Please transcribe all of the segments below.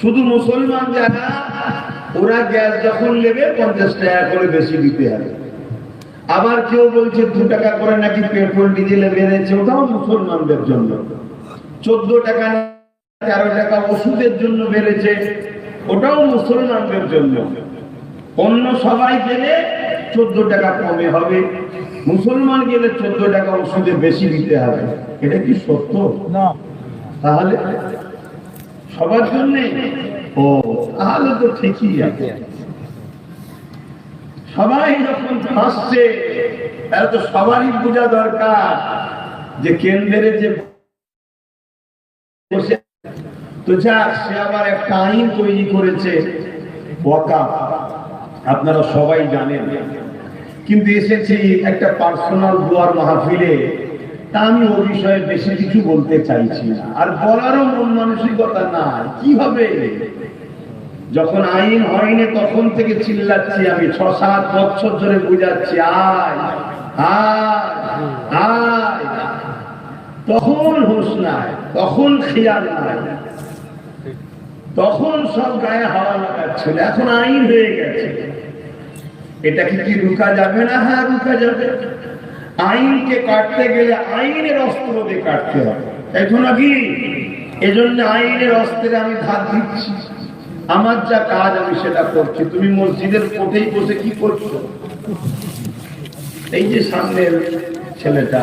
শুধু মুসলমান যারা ওরা গ্যাস যখন নেবে পঞ্চাশ টাকা করে বেশি দিতে হবে। আবার কেউ বলছে দু টাকা করে নাকি পেট্রোল ডিজেলে বেড়েছে ওটাও মুসলমানদের জন্য। চোদ্দ টাকা তেরো টাকা ওষুধের জন্য বেড়েছে ওটাও মুসলমানদের জন্য। অন্য সবাই গেলে চোদ্দ টাকা কমে হবে। মুসলমান গেলে চোদ্দ টাকা ওষুধে বেশি দিতে হবে। এটা কি সত্য? না। তাহলে সবার জন্য? ও, তাহলে তো ঠিকই আছে। সবাই যখন ফাঁসছে তাহলে তো সবারই বোঝা দরকার যে কেন্দ্রে যে তো যাক, সে আবার একটা আইন তৈরি করেছে ওয়াকা আপনারা সবাই জানেন। কিন্তু এসেছি একটা পার্সোনাল দোয়ার মাহফিলে তা আমি ও বিষয়ে বেশি কিছু বলতে চাইছি না। আর বলারও মন মানসিকতা নাই। কি হবে যখন আইন হয়নি, তখন থেকে চিল্লাচ্ছি আমি। ছ সাত বছর ধরে বুঝাচ্ছি তখন হুঁশ নাই, তখন খেয়াল নাই। তখন সব গায়ে হাওয়া লাগাচ্ছিল। এখন আইন হয়ে গেছে। এটাকে কি রুকা যাবে না? হ্যাঁ রুকা যাবে। আইনকে কাটতে গেলে আইনের অস্ত্র দিয়ে কাটতে হবে। এখন নাকি এজন্য আইনের অস্ত্রে আমি ধার দিচ্ছি। আমার যা কাজ আমি সেটা করছি। তুমি মসজিদের কোঠেই বসে কি করছ? এই যে সামনের ছেলেটা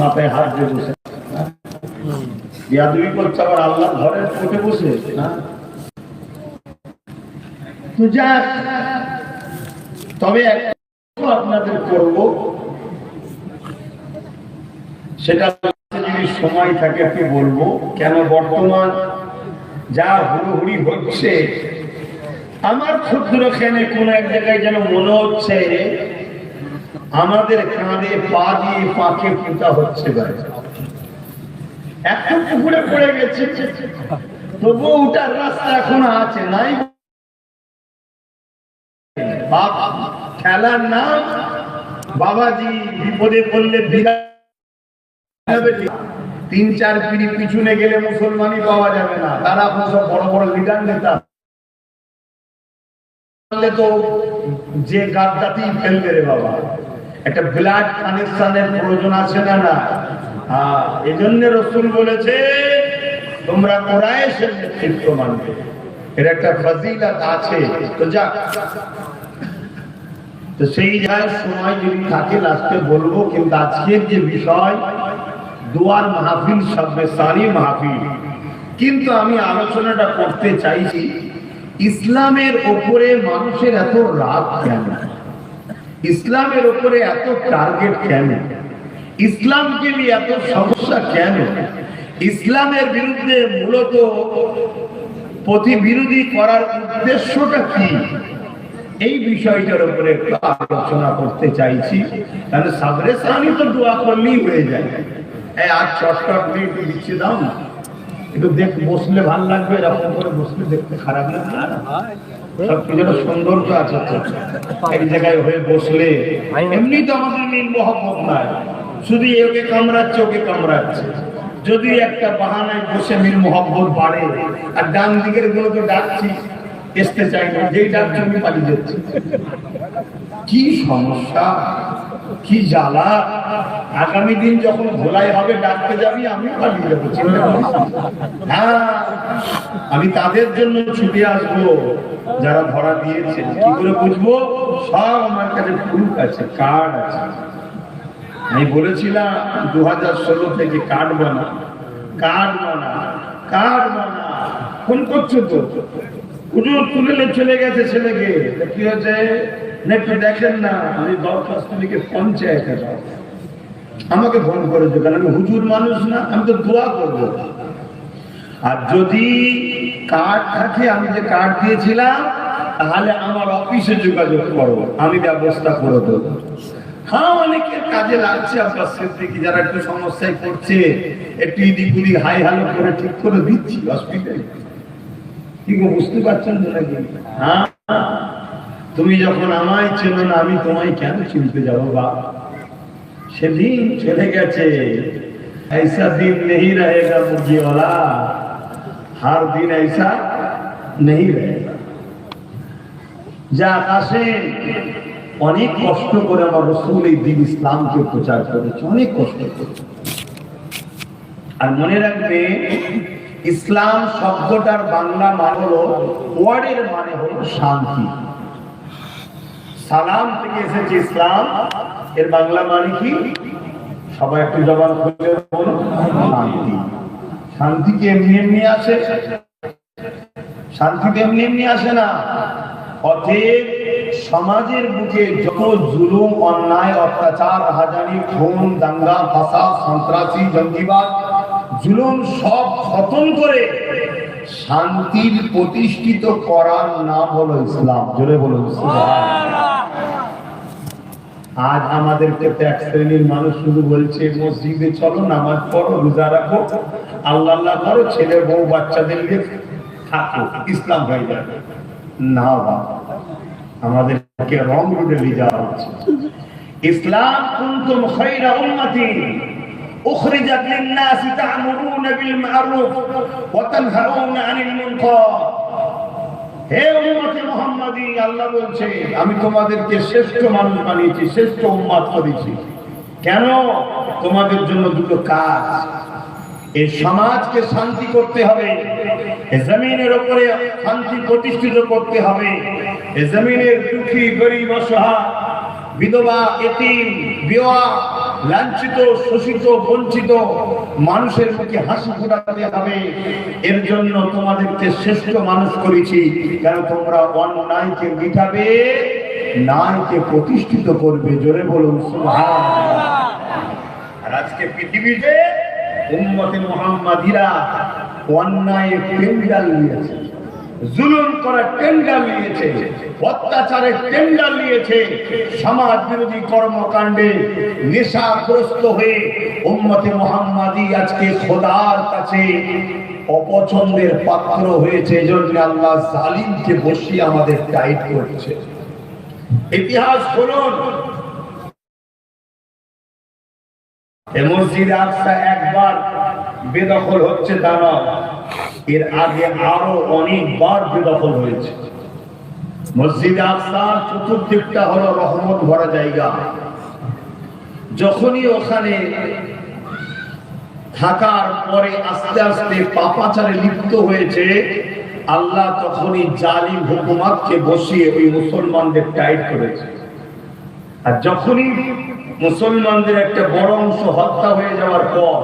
মাথায় হাত দিয়ে বসে ইয়াদুই করছে আবার আল্লাহ ঘরের কোঠে বসে তো যাক, তবে আপনাদের করব। সেটা যদি সময় থাকে আপনি বলব? কেন বর্তমান যা হুড়োহুড়ি হচ্ছে, আমার ক্ষুদ্র খেনে কোন এক জায়গায় যেন মনে হচ্ছে, আমাদের কাঁধে পা দিয়ে পাকে ফুটা হচ্ছে এত পুকুরে পড়ে গেছে, তবু ওটার রাস্তা এখনও আছে, নাই। খেলার নাম বাবাজি বিপদে পড়লে বিরাট তিন, চার পিড়ি পিছনে গেলে মুসলমানই পাওয়া যাবে না। তারা এখন সব বড় বড় লিডার নেতা। তো যে গাদ্দাতেই ফেলবে রে বাবা। একটা ব্লাড কানেকশনের প্রয়োজন আছে না না? হ্যাঁ এজন্য রসুল বলেছে, তোমরা কোরআশের নেতৃত্ব মানবে। এর একটা ফজিলত আছে। তো যাক তো সেই যার সময় যদি থাকে লাস্টে বলব, কিন্তু আজকের যে বিষয় দুয়ার মাহফিল সব্বে সারি মাহফিল। কিন্তু আমি আলোচনাটা করতে চাইছি, ইসলামের ওপরে মানুষের এত রাগ কেন? ইসলামের ওপরে এত টার্গেট কেন? ইসলামকে নিয়ে এত সমস্যা কেন? ইসলামের বিরুদ্ধে মূলত প্রতিবিরোধী করার উদ্দেশ্যটা কি? এই বিষয়টার উপরে আলোচনা করতে চাইছি। তাহলে সাবরে সানি তো দোয়া করলেই হয়ে যায়। আর একটু দেখ, বসলে ভালো লাগবে সৌন্দর্য আছে শুধু একে কামড়াচ্ছে, ওকে কামড়াচ্ছে। যদি একটা বাহানায় বসে মিল মহব্বত বাড়ে, আর ডান দিকেরগুলো তো ডাকছি আসতে চাই না, যেই ডাকছি আমি পালিয়ে যাচ্ছি। কি সমস্যা? কি জ্বালা? আগামী দিন যখন ভোলাই হবে, ডাকতে যাবি আমি পালিয়ে যাব। হ্যাঁ আমি তাদের জন্য ছুটে আসব, যারা ধরা দিয়েছে। কি করে বুঝব? সব আমার কাছে প্রুফ আছে কার্ড আছে। আমি বলেছিলাম দু হাজার ষোলো থেকে কার্ড বানা কার্ড বানা কার্ড বানা ফোন করছ তো? তুলে চলে গেছে ছেলেকে। কি হয়েছে? একটু দেখেন না, আমি পঞ্চায়েতে আমাকে ফোন করেছ কারণ আমি হুজুর মানুষ না, আমি তো দোয়া করব। আর যদি কার্ড থাকে, আমি যে কার্ড দিয়েছিলাম, তাহলে আমার অফিসে যোগাযোগ আমি ব্যবস্থা করে দেবো। হ্যাঁ অনেকের কাজে লাগছে আপনার সিদ্দিকি যারা একটু সমস্যায় পড়ছে, একটু উদিক হাই হালো করে ঠিক করে দিচ্ছি হসপিটালে কি বুঝতে পারছেন তো নাকি? হ্যাঁ। তুমি যখন আমায় চেনো না আমি তোমায় কেন চিনতে যাবো বা সেদিন চলে গেছে ऐसा दिन नहीं रहेगा मुर्गी वाला हर दिन ऐसा नहीं रहेगा যা আকাশে অনেক কষ্ট করে আমার রসুল এই দিন ইসলামকে প্রচার করেছে অনেক কষ্ট করে আর মনে রাখবে ইসলাম শব্দটার বাংলা মানে হলো ওয়ার্ডের মানে হলো শান্তি সালাম থেকে এসেছে ইসলাম। এর বাংলা মানে কি? সবাই একটু জবান খুলে শান্তি। শান্তি কি এমনি এমনি আসে? শান্তি এমনি এমনি আসে না। অতএব সমাজের বুকে যত জুলুম, অন্যায়, অত্যাচার, হাজারি, খুন, দাঙ্গা, ফাসাদ, সন্ত্রাসী, জঙ্গিবাদ, জুলুম সব খতম করে শান্তির প্রতিষ্ঠিত করার নাম হলো ইসলাম। জোরে বলুন, সুবহানাল্লাহ। আজ আমাদেরকে এক শ্রেণির মানুষ শুধু বলছে, মসজিদে চলো, নামাজ পড়ো, রোজা রাখো। আল্লাহ আল্লাহ করো, ছেলে, বউ, বাচ্চাদের নিয়ে থাকো। ইসলাম যাবে। না বাবা, আমাদেরকে রং রুটে নিয়ে যাওয়া হচ্ছে। ইসলাম কুনতুম খায়রা উম্মাতিন, উখরিজাত লিন-নাস তা'মুরুনা বিল মা'রুফ ওয়া তানহাউনা 'আনিল মুনকার। আল্লাহ আমি তোমাদেরকে শ্রেষ্ঠ মানুষ বানিয়েছি, শ্রেষ্ঠ উম্মত করেছি কেন? তোমাদের জন্য দুটো কাজ। এই সমাজকে শান্তি করতে হবে জমিনের উপরে শান্তি প্রতিষ্ঠিত করতে হবে। জমিনের দুঃখী, গরিব, অসহায়, বিধবা, এতিম বিওয়া লাঞ্ছিত, শোষিত, বঞ্চিত মানুষের মুখে হাসি ফোটাতে হবে। এর জন্য তোমাদেরকে শ্রেষ্ঠ মানুষ করেছি। কেন তোমরা অন্যায়কে মিটাবে, ন্যায়কে প্রতিষ্ঠিত করবে। জোরে বলুন আর আজকে পৃথিবীতে উম্মতে মুহাম্মাদিরা অন্যায় পেন্ডাল নিয়েছে জুলুম করার টেন্ডার নিয়েছে, অত্যাচারের টেন্ডার নিয়েছে সমাজ বিরোধী কর্মকাণ্ডে নেশাগ্রস্ত হয়ে উম্মতে মুহাম্মাদি আজকে খোদার কাছে অপছন্দের পাত্র হয়েছে, এজন্য আল্লাহ জালিমকে বসিয়ে আমাদের টাইট করছে। ইতিহাস এ মসজিদ আকসা একবার বেদখল হচ্ছে নয় এর আগে আরও অনেকবার বেদখল হয়েছে। মসজিদ আকসার চতুর্দিকটা হলো রহমত ভরা জায়গা। যখনই ওখানে থাকার পরে আস্তে আস্তে পাপাচারে লিপ্ত হয়েছে, আল্লাহ তখনই জালিম হুকুমাতকে বসিয়ে ওই মুসলমানদের টাইট করেছে। আর যখনই মুসলমানদের একটা বড় অংশ হত্যা হয়ে যাওয়ার পর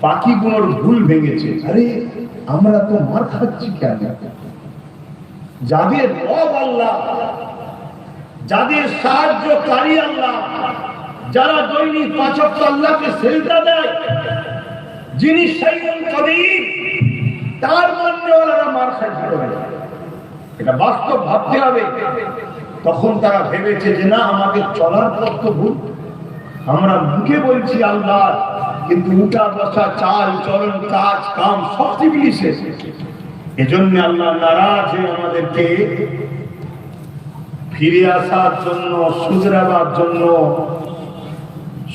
বাকিগুলোর ভুল ভেঙেছে। আরে আমরা তো মার খাচ্ছি কেন? যাদের রব আল্লাহ, যাদের সাহায্যকারী আল্লাহ, যারা দৈনিক পাচক আল্লাহকে সেজদা দেয়, যিনি সাইয়ুল কবির তার মান্যওয়ালারা মার খাইতে এটা বাস্তব ভাবতে হবে। তখন তারা ভেবেছে যে না, আমাদের চলার পথ ভুল। আমরা মুখে বলছি আল্লাহ কিন্তু উঠা বসা চাল চলন কাজ কাম, সব ইবলিসের এজন্য আল্লাহ নারাজ আমাদেরকে ফিরে আসার জন্য সুধরাবার জন্য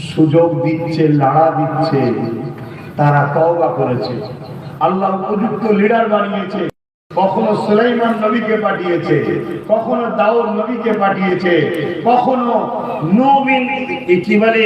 সুযোগ দিচ্ছে, লাড়া দিচ্ছে। তারা তওবা করেছে। আল্লাহ উপযুক্ত লিডার বানিয়েছে। কখনো সুলাইমান নবীকে পাঠিয়েছে, কখনো দাউদ নবীকে পাঠিয়েছে, কখনো নবীন কি বলে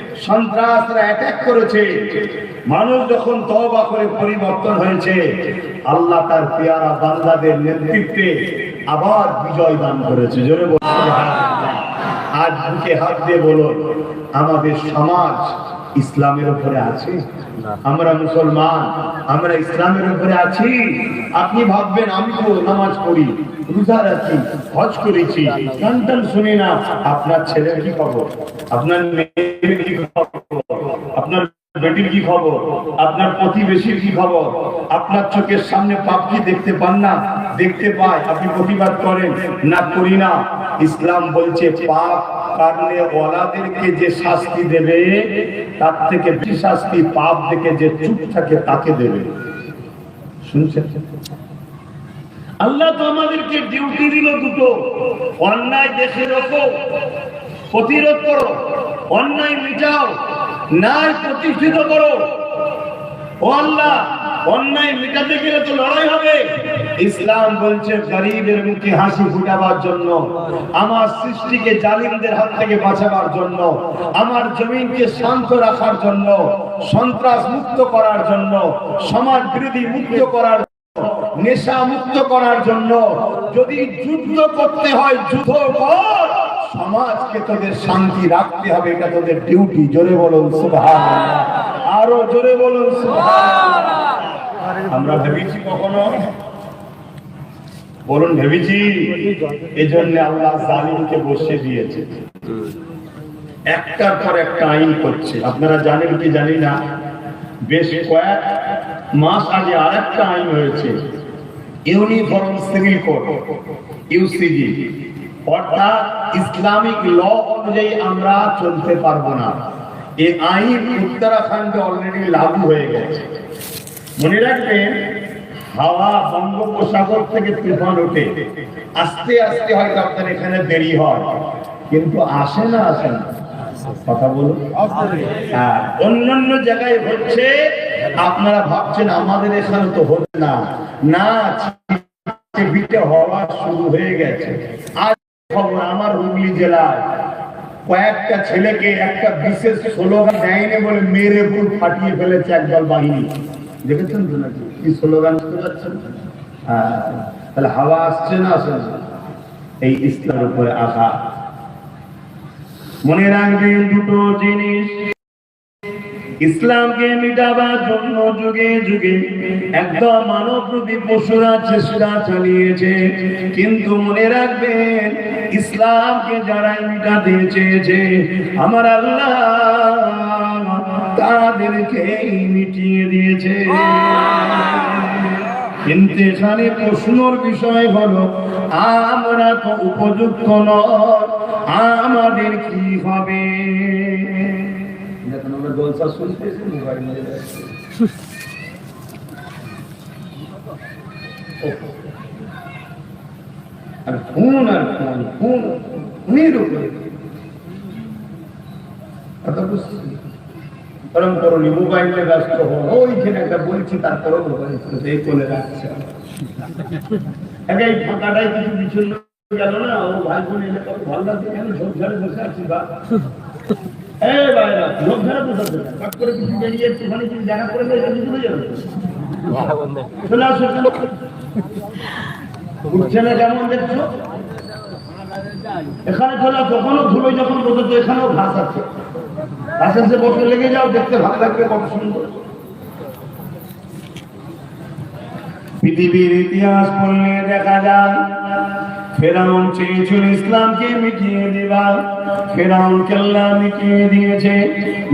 সন্ত্রাসরা অ্যাটাক করেছে। মানুষ যখন তওবা করে পরিবর্তন হয়েছে আল্লাহ তার পেয়ারা বান্দাদের নেতৃত্বে আবার বিজয় দান করেছে। জোরে আজ বুকে হাত দিয়ে বলুন আমাদের সমাজ ইসলামের উপরে আছে? আমরা মুসলমান আমরা ইসলামের উপরে আছি? আপনি ভাববেন আমি তো নামাজ পড়ি রোজা রাখি হজ করেছি। গান শুনি না। আপনার ছেলের কি খবর? আপনার মেয়ের আপনার বেটির কি খবর? আপনার প্রতিবেশীর কি খবর? আপনার চোখের সামনে পাপ কি দেখতে পান না? দেখতে পায় আপনি প্রতিবাদ করেন। না, করি না। ইসলাম বলছে পাপ কারণে ওলাদেরকে যে শাস্তি দেবে, তার থেকে বেশি শাস্তি পাপ দেখে যে চুপ থাকে, তাকে দেবে। শুনছেন? আল্লাহ তো আমাদেরকে ডিউটি দিল দুটো। অন্যায় দেশে রাখো, প্রতিরোধ করো, অন্যায় মিটাও। ন্যায় প্রতিষ্ঠিত করো। ও আল্লাহ, অন্যায় মিটাতে গেলে তো লড়াই হবে। ইসলাম বলছে, গরিবের মুখে হাসি ফুটাবার জন্য, আমার সৃষ্টিকে জালিমদের হাত থেকে বাঁচাবার জন্য, আমার জমিনকে শান্ত রাখার জন্য, সন্ত্রাস মুক্ত করার জন্য, সমাজ বিরোধী মুক্ত করার নেশা মুক্ত করার জন্য, যদি যুদ্ধ করতে হয়, যুদ্ধ কর। সমাজকে তোদের শান্তি রাখতে হবে, এটা তোদের ডিউটি জোরে বলুন সুবহান আরও জোরে বলুন আমরা ভেবেছি কখনো। বলুন, ভেবেছি? এই জন্য আল্লাহ জালিমকে বসে দিয়েছে। একটার পর একটা আইন করছে। আপনারা জানেন কি জানি না? বেশ কয়েক মাস আগে আর একটা আইন হয়েছে। Uniform civil code, UCG. অর্থাৎ ইসলামিক ল অনুযায়ী আমরা চলতে পারব না। এই আইন উত্তরাখণ্ডে অলরেডি লাগু হয়ে গেছে। মনে রাখবেন হাওয়া বঙ্গোপসাগর থেকে তুফান ওঠে। আস্তে আস্তে হয়তো আপনার এখানে দেরি হয়। কিন্তু আসে না আসে না। কথা বলুন। হ্যাঁ, অন্যান্য জায়গায় হচ্ছে আপনারা ভাবছেন আমাদের এখানে তো হচ্ছে না। না হওয়া শুরু হয়ে গেছে। আজ আমার হুগলি জেলায় কয়েকটা ছেলেকে একটা বিশেষ স্লোগান দেয়নি বলে মেরে বুল ফাটিয়ে ফেলেছে একদল বাহিনী। দেখেছেন তো নাকি? কি স্লোগান হ্যাঁ তাহলে হাওয়া আসছে না আসছে এই ইসলামের উপরে আঘাত। মনে রাখবেন দুটো জিনিস। ইসলামকে মিটাবার জন্য যুগে যুগে একদম মানব মানবরূপী পশুরা চেষ্টা চালিয়েছে। কিন্তু মনে রাখবেন, ইসলামকে যারা মিটাতে চেয়েছে, আমার আল্লাহ তাদেরকে মিটিয়ে দিয়েছে। কিন্তু এখানে প্রশ্নর বিষয় হলো, আমরা তো উপযুক্ত নয়, আমাদের কি হবে? জলসা শুনতেছি মোবাইল নিয়ে যাচ্ছি। আর ফোন আর ফোন ফোন ফোনের উপরে। কথা বুঝছি পরম করণী মোবাইলে ব্যস্ত হন ওইখানে একটা বলছি তারপরেও মোবাইল চলছে, এই এই ফাঁকাটাই কিছু বিচ্ছিন্ন গেল না ও ভাই বোন এলে কত ভালো লাগছে কেন ঝোপ বসে আছি বা এই ভাইরা ঝোপ ঝাড়ে বসে কাট করে কিছু বেরিয়ে একটুখানি কিছু দেখা করে নিয়ে এখানে চলে যাবে? চলে আসো উঠছে না কেমন দেখছ এখানে চলে আসো। ওখানেও ধুলো যখন বসেছো এখানেও ঘাস আছে। ঘাসের যে বসে লেগে যাও দেখতে ভালো লাগবে কত সুন্দর। পৃথিবীর ইতিহাস পড়লে দেখা যায় ফেরাউন চেয়েছিল ইসলামকে মিটিয়ে দিবা ফেরাউন কেল্লা মিটিয়ে দিয়েছে।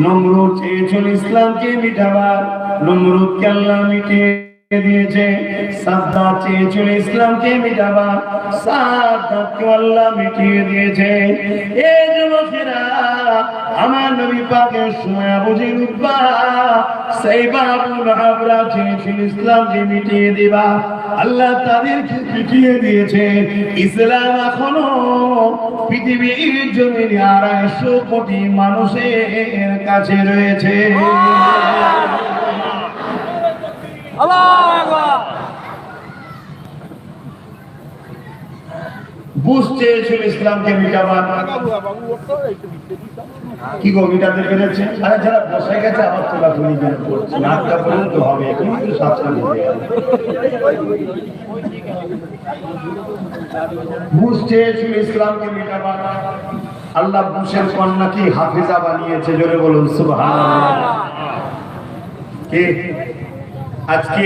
নমরুদ চেয়েছিল ইসলামকে মিটাবা নমরুদ কেল্লা মিটিয়ে দিয়েছে। সাদ্দাত চেয়েছিল ইসলামকে মিটাবা আল্লাহ মিটিয়ে দিয়েছে। এই যুবকেরা, আমার নবী পাকের সময় বুঝি উঠবা সেই হাবরা চেয়েছিল ইসলামকে মিটিয়ে দিবা আল্লাহ তাদেরকে পিটিয়ে দিয়েছে। ইসলাম এখনও পৃথিবীর জমিনে আড়াইশো কোটি মানুষের কাছে রয়েছে। বুঝ চেয়েছিল ইসলামকে মিটাবার। কি গো, মিটাতে পেরেছে? আরে যারা বসে গেছে, আবার তোলা তুলি পর্যন্ত হবে কিন্তু বুঝ চেয়েছিল ইসলামকে মিটাবার। আল্লাহ বুশের কন্যাকে হাফিজা বানিয়েছে? জোরে বলুন সুবহান কে? আজকে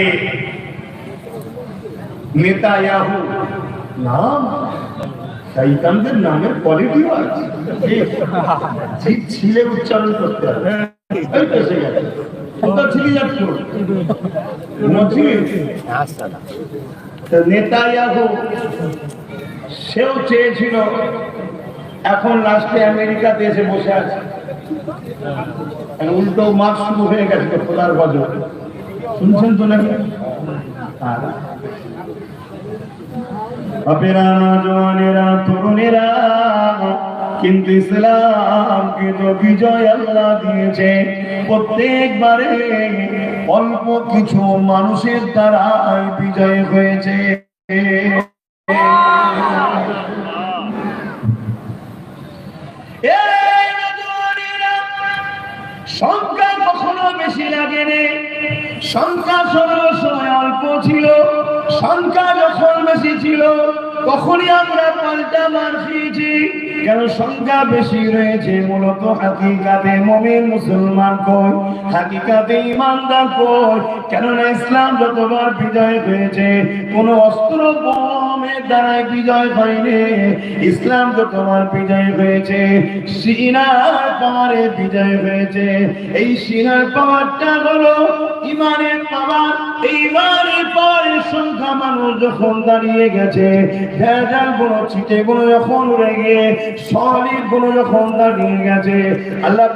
নেতা ইয়াহু নাম? শৈতানদের নামের কোয়ালিটিও আছে। ছিলে উচ্চারণ করতে হবে। এই তো সে গেছে। কোথাও ছিলি যাচ্ছ? ঘুমাচ্ছিস তো সেও চেয়েছিল, এখন লাস্টে আমেরিকাতে এসে বসে আছে। উল্টো শুরু হয়ে গেছে, খোলার শুনছেন তো নাকি। বাপেরা নজওয়ানেরা তরুণেরা, কিন্তু ইসলামকে তো বিজয় আল্লাহ দিয়েছে। প্রত্যেকবারে অল্প কিছু মানুষের দ্বারাই বিজয় হয়েছে। সংখ্যা কখনো বেশি লাগে রে সংখ্যা সর্ব সময় অল্প ছিল। সংখ্যা যখন বেশি ছিল, তখনই আমরা পাল্টা মার খেয়েছি। কেন সংখ্যা বেশি রয়েছে? মূলত হাকিকাতে মমিন মুসলমান কই? হাকিকাতে ইমানদার কই? কেননা ইসলাম যতবার বিজয় হয়েছে, কোন অস্ত্র বোমের দ্বারাই বিজয় হয়নি। ইসলাম যতবার বিজয় হয়েছে, সিনার পাওয়ারে বিজয় হয়েছে। এই সিনার পাওয়ারটা হলো ইমানের পাওয়ার ইমানের সংখ্যা মানুষ যখন দাঁড়িয়ে গেছে, ভেজালগুলো, ছিটে গুলো যখন উড়ে গিয়ে গুলো যখন দাঁড়িয়ে গেছে, আল্লাহ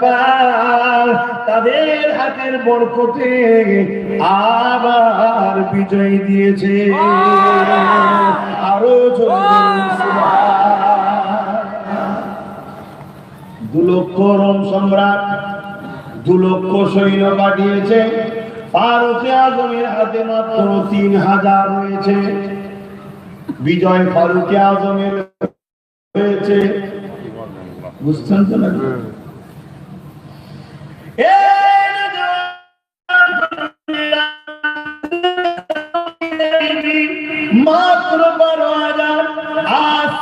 তাদের হাতের বরকতে আবার বিজয় দিয়েছে আরও। দু লক্ষ রোম সম্রাট, দু লক্ষ সৈন্য পাঠিয়েছে ফারুকে আজমের হাতে মাত্র তিন হাজার রয়েছে। বিজয় ফারুকে আজমের হয়েছে বুঝছেন তো না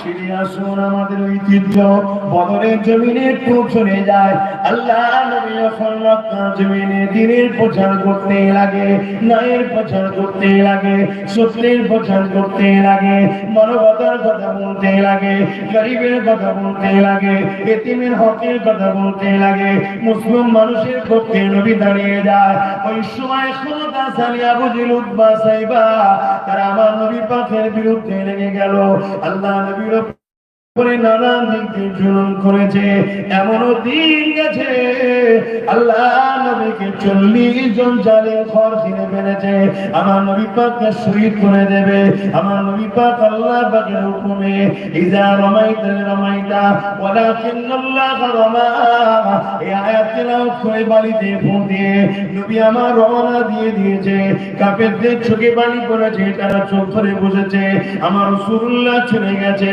ছিড়ে আসুন, আমাদের ঐতিহ্য। বদরের জমিনে একটু চলে যায়। আল্লাহ নবী যখন মক্কা জমিনে দিনের প্রচার করতে লাগে ন্যায়ের প্রচার করতে লাগে সত্যের প্রচার করতে লাগে, মানবতার কথা বলতে লাগে, গরিবের কথা বলতে লাগে, এতিমের হকের কথা বলতে লাগে, মুসলিম মানুষের পক্ষে নবী দাঁড়িয়ে যায়। ওই সময় খোদা সালিয়া বুঝিল উদ্বা সাইবা তারা আমার নবী পাখের বিরুদ্ধে লেগে গেল। আল্লাহ নবীর করে নানান দিক দিয়ে করেছে, এমনও দিন গেছে। আল্লাহ নবীকে চল্লিশ জন জালে ঘর কিনে ফেলেছে। আমার নবী পাককে শহীদ করে দেবে। আমার নবী পাক আল্লাহ পাকের হুকুমে ইজা রমাইতা রমাইতা ওয়ালাকিন আল্লাহ রমা। এই আয়াত তেলাওয়াত করে বালিতে ফোন দিয়ে নবী আমার রওনা দিয়ে দিয়েছে। কাফেরদের চোখে পানি পড়েছে, তারা চোখ ধরে বসেছে। আমার রাসূলুল্লাহ চলে গেছে।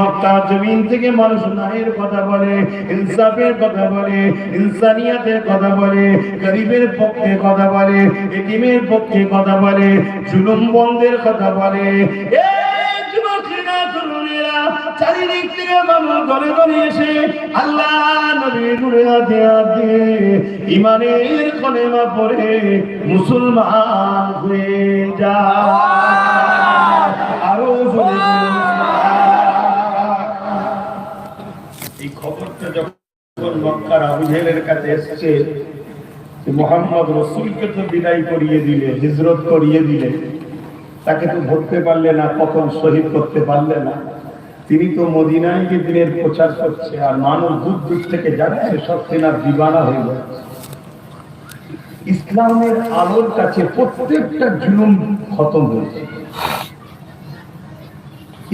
মক্কা জমিন থেকে মানুষ নাহের কথা বলে, ইনসাফের কথা বলে, ইনসানিয়াতের কথা বলে, গরিবের পক্ষে কথা বলে, এতিমের পক্ষে কথা বলে, জুলুম বন্ধের কথা বলে। মুসলমান হয়ে যায়। আরও হিজরত করিয়ে দিলে। তাকে তো ধরতে পারলে না কখন শহীদ করতে পারলে না। তিনি তো মদিনায় গিয়ে দিনের প্রচার করছে, আর মানুষ দূর দূর থেকে যাচ্ছে সব তেনার দিবানা হয়ে যাচ্ছে ইসলামের আলোর কাছে প্রত্যেকটা জুলুম খতম হয়েছে।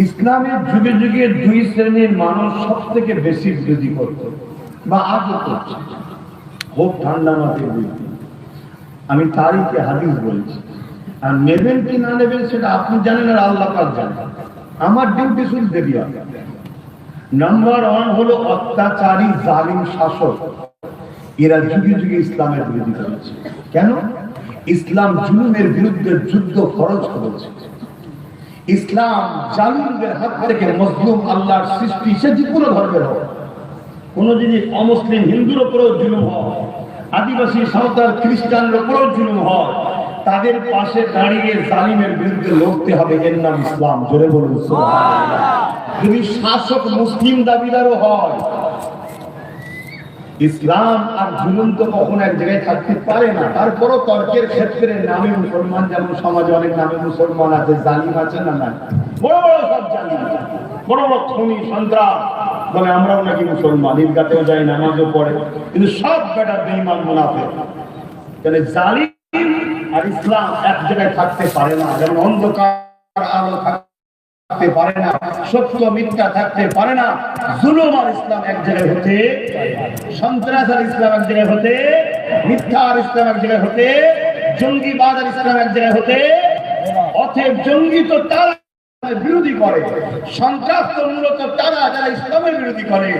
ইসলামের যুগে যুগে দুই শ্রেণির মানুষ সব থেকে বেশি বিরোধী করত। বা আজও করছে হোক ঠান্ডা মাঠে বলছি আমি তারিখে হাদিস বলছি। আর নেবেন কি না নেবেন সেটা আপনি জানেন আর আল্লাহ পাক জানেন। আমার ডিউটি শুনতে দিয়া নাম্বার ওয়ান হলো অত্যাচারী, জালিম শাসক। এরা যুগে যুগে ইসলামের বিরোধী করেছে। কেন? ইসলাম জুলুমের বিরুদ্ধে যুদ্ধ খরচ করেছে। ইসলাম জালিমদের হাত থেকে মজলুম আল্লাহর সৃষ্টি, সে যে কোনো ধর্মের হোক। কোন যদি অমুসলিম হিন্দুর উপরেও জুলুম হয়, আদিবাসী, সাঁওতাল খ্রিস্টানের উপরেও জুলুম হয়, তাদের পাশে দাঁড়িয়ে জালিমের বিরুদ্ধে লড়তে হবে এর নাম ইসলাম। জোরে বলুন যদি শাসক মুসলিম দাবিদারও হয়, ইসলাম আর জুলুম তো কখনো এক জায়গায় থাকতে পারে না। তারপরও তর্কের ক্ষেত্রে নামে মুসলমান, যেমন সমাজে অনেক নামে মুসলমান আছে, জালিম আছে না না বড় বড় সব জালিম বড় বড় খনি, সন্ত্রাস। বলে, আমরাও নাকি মুসলমান, ঈদগাতেও যাই, নামাজও পড়ে। কিন্তু সব বেটা বেঈমান মুনাফে তাহলে জালিম আর ইসলাম এক জায়গায় থাকতে পারে না, যেমন অন্ধকার আলো থাকতে পারে না, সত্য মিথ্যা থাকতে পারে না, জুলুম আর ইসলাম এক জায়গায় হতে সন্ত্রাস আর ইসলাম এক জায়গায় হতে, মিথ্যা আর ইসলাম এক জায়গায় হতে, জঙ্গিবাদ আর ইসলাম এক জায়গায় হতে, অতএব জঙ্গি তো তারা বিরোধী করে, সন্ত্রাস তো মূলত তারা যারা ইসলামের বিরোধী করে।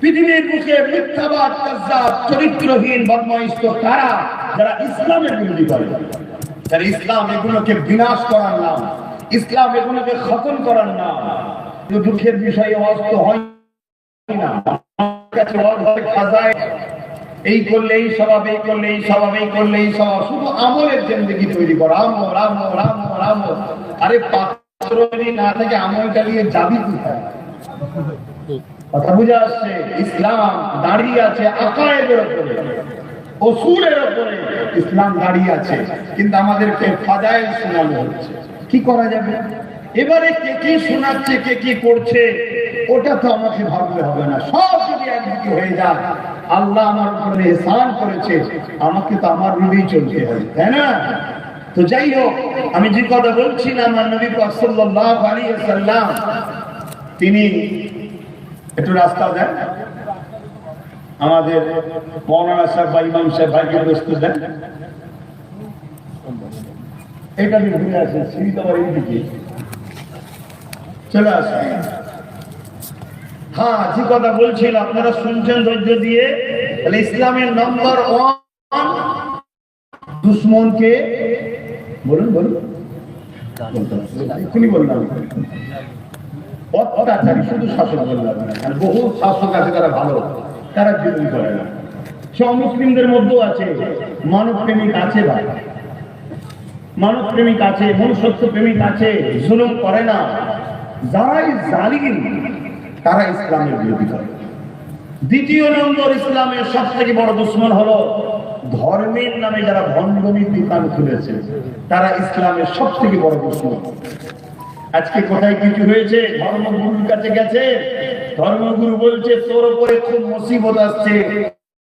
পৃথিবীর বুকে মিথ্যাবাদ, কাজ্জাব, চরিত্রহীন, বদমাইশ তো তারা যারা ইসলামের বিরোধী করে। যারা ইসলাম এগুলোকে বিনাশ করার নাম, ইসলাম এগুলোকে খতম করার নাম দুঃখের বিষয় অস্ত হয় না। এই করলে এই স্বভাব, এই করলে এই স্বভাব, এই করলে এই স্বভাব। শুধু আমলের জিন্দগি তৈরি করা। আমল আমল আমল আমল আরে পাত্র না থেকে আমলটা নিয়ে যাবি কথা বুঝে আসছে, ইসলাম দাঁড়িয়ে আছে উপরে অসুলের উপরে ইসলাম দাঁড়িয়ে আছে। কিন্তু আমাদেরকে ফাজাইল শোনানো হচ্ছে। কি করা যাবে? এবারে কে কি শোনাচ্ছে, কে কি করছে, ওটা তো আমাকে ভাবলে হবে না। সব যদি একদিকে হয়ে যায়, আল্লাহ আমার উপরে এহসান করেছে, আমাকে তো আমার রুবেই চলতে হবে, তাই না? তো যাই হোক, আমি যে কথা বলছিলাম নবী তিনি একটু রাস্তা দেন। আমাদের মৌলানা সাহেব বা ইমাম সাহেব ভাইকে বসতে দেন। এটা দিয়ে ঘুরে সিঁড়ি এইদিকে। চলে হ্যাঁ যে কথা বলছিল, আপনারা শুনছেন ধৈর্য দিয়ে, তাহলে ইসলামের নম্বর ওয়ান দুশ্মনকে বলুন বলুন। বললাম অত্যাচারী শুধু আর বহু শাসক আছে তারা ভালো, তারা করে না। সে অমুসলিমদের মধ্যেও আছে। মানব প্রেমিক আছে ভাই। মানব প্রেমিক আছে মনুষ্যত্ব প্রেমিক আছে, জুলুম করে না। যারাই জালিম, তারা ইসলামের বিরোধী করে। দ্বিতীয় নম্বর ইসলামের সব থেকে বড় দুশ্মন হলো ধর্মের নামে যারা ভণ্ডমী দোকান খুলেছে তারা ইসলামের সব থেকে বড় দুশ্মন আজকে কোথায় কিছু হয়েছে? ধর্মগুরুর কাছে গেছে। ধর্মগুরু বলছে, তোর উপরে খুব মুসিবত আসছে।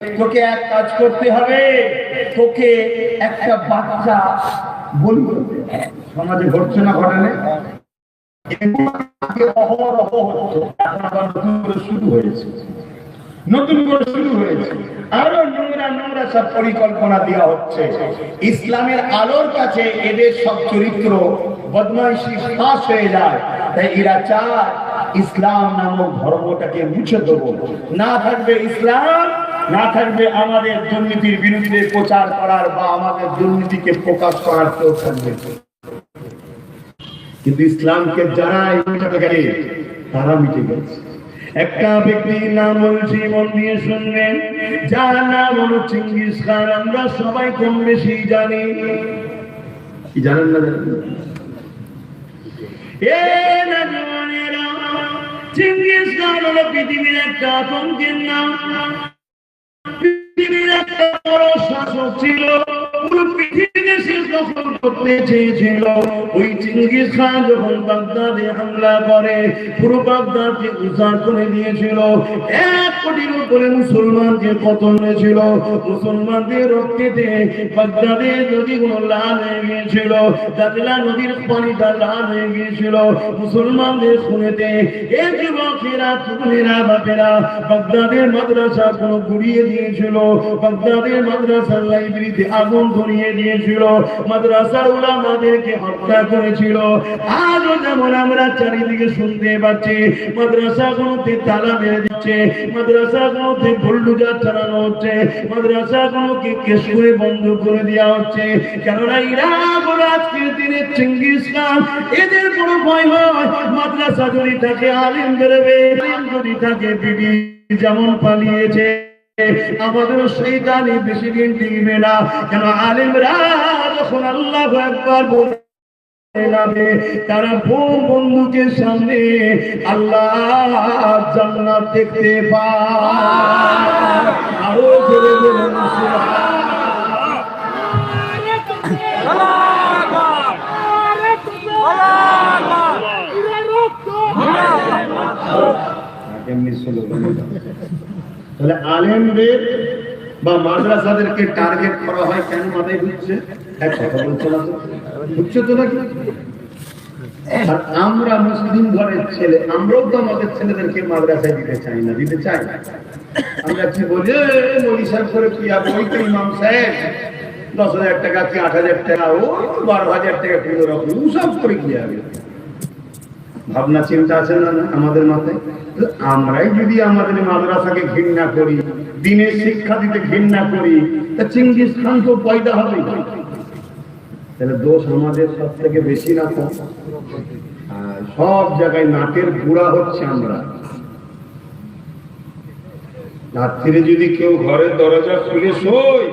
তোকে এক কাজ করতে হবে। তোকে একটা বাচ্চা বলি সমাজে ঘটছে না ঘটনে শুরু হয়েছে। নতুন করে শুরু হয়েছে। আরও নোংরা নোংরা সব পরিকল্পনা দেওয়া হচ্ছে। ইসলামের আলোর কাছে এদের সব চরিত্র বদমাইশি ফাঁস হয়ে যায়। তাই এরা চায় ইসলাম নামক ধর্মটাকে মুছে দেবো। না থাকবে ইসলাম, না থাকবে আমাদের দুর্নীতির বিরুদ্ধে প্রচার করার বা আমাদের দুর্নীতিকে প্রকাশ করার কেউ থাকবে। কিন্তু ইসলামকে যারা তারা মিটে গেছে। একটা ব্যক্তির নাম বলছি মন দিয়ে শুনবেন, যার নাম হলো চিঙ্গিস খান, আমরা সবাই কম বেশি জানি। জানেন না একটা আতঙ্কের নাম। পৃথিবীর একটা বড় শাসক ছিল। পুরো পৃথিবীকে দখল করতে চেয়েছিল। ওই চিঙ্গিস খান যখন বাগদাদে হামলা করে, পুরো বাগদাদকে উদ্ধার করে দিয়েছিল। এক কোটির উপরে মুসলমানকে হয়েছিল। মুসলমানদের রক্তেতে বাগদাদের নদীগুলো লাল হয়ে গিয়েছিল। দাদলা নদীর পানিটা লাল হয়ে গিয়েছিল। মুসলমানদের শুনেতে এ যুবকেরা বাপেরা বাগদাদের মাদ্রাসা কোনো গুড়িয়ে দিয়েছিল। বাগদাদের মাদ্রাসার লাইব্রেরিতে আগুন ধরিয়ে দিয়েছিল। মাদ্রাসার ওলামাদেরকে হত্যা করেছিল। আজও যেমন আমরা চারিদিকে শুনতে পাচ্ছি, মাদ্রাসাগুলোতে তালা মেরে দিচ্ছে, মাদ্রাসাগুলোতে বুলডুজার চালানো হচ্ছে, মাদ্রাসাগুলোকে কেস করে বন্ধ করে দেওয়া হচ্ছে। কেননা এরা বলে আজকের দিনে চিঙ্গিস খান। এদের কোনো ভয় হয়। মাদ্রাসা যদি থাকে আলিম বেরোবে আলিম যদি থাকে বিবি যেমন পালিয়েছে আমাদের সেই জানি বেশি দিন টিকবে না। কেন আলিমরা যখন আল্লাহ একবার বলে তারা বউ বন্ধুকে সামনে আল্লাহ জান্নাত দেখতে পায়। আরও জোরে বলুন এমনি। তাহলে আলেমদের বা মাদ্রাসাদেরকে টার্গেট করা হয় কেন মাথায় ঢুকছে? বলছে আমরা মুসলিম ঘরের ছেলে আমরাও তো আমাদের ছেলেদেরকে মাদ্রাসায় দিতে চাই না দিতে চাই না। আমরা কি বলি "এ, সাহেব কি আর ওই ইমাম সাহেব? দশ হাজার টাকা কি আট হাজার টাকা? ও বারো হাজার টাকা কিলো রকম সব করে কি হবে ভাবনা, চিন্তা আছে না আমাদের মাথায় আমরাই যদি আমাদের মাদ্রাসাকে ঘৃণা করি, দিনের শিক্ষা দিতে ঘৃণা করি, তা চিঙ্গিস খান তো পয়দা হবে। তাহলে দোষ আমাদের সব থেকে বেশি না আর সব জায়গায় নাটের গুড়া হচ্ছে আমরা। রাত্রিরে যদি কেউ ঘরের দরজা খুলে শোয়,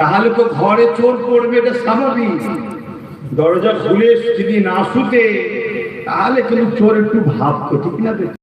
তাহলে তো ঘরে চোর পড়বে, এটা স্বাভাবিক। দরজা খুলে যদি না শুতে তাহলে কিন্তু চোর একটু ভাবতো ঠিক না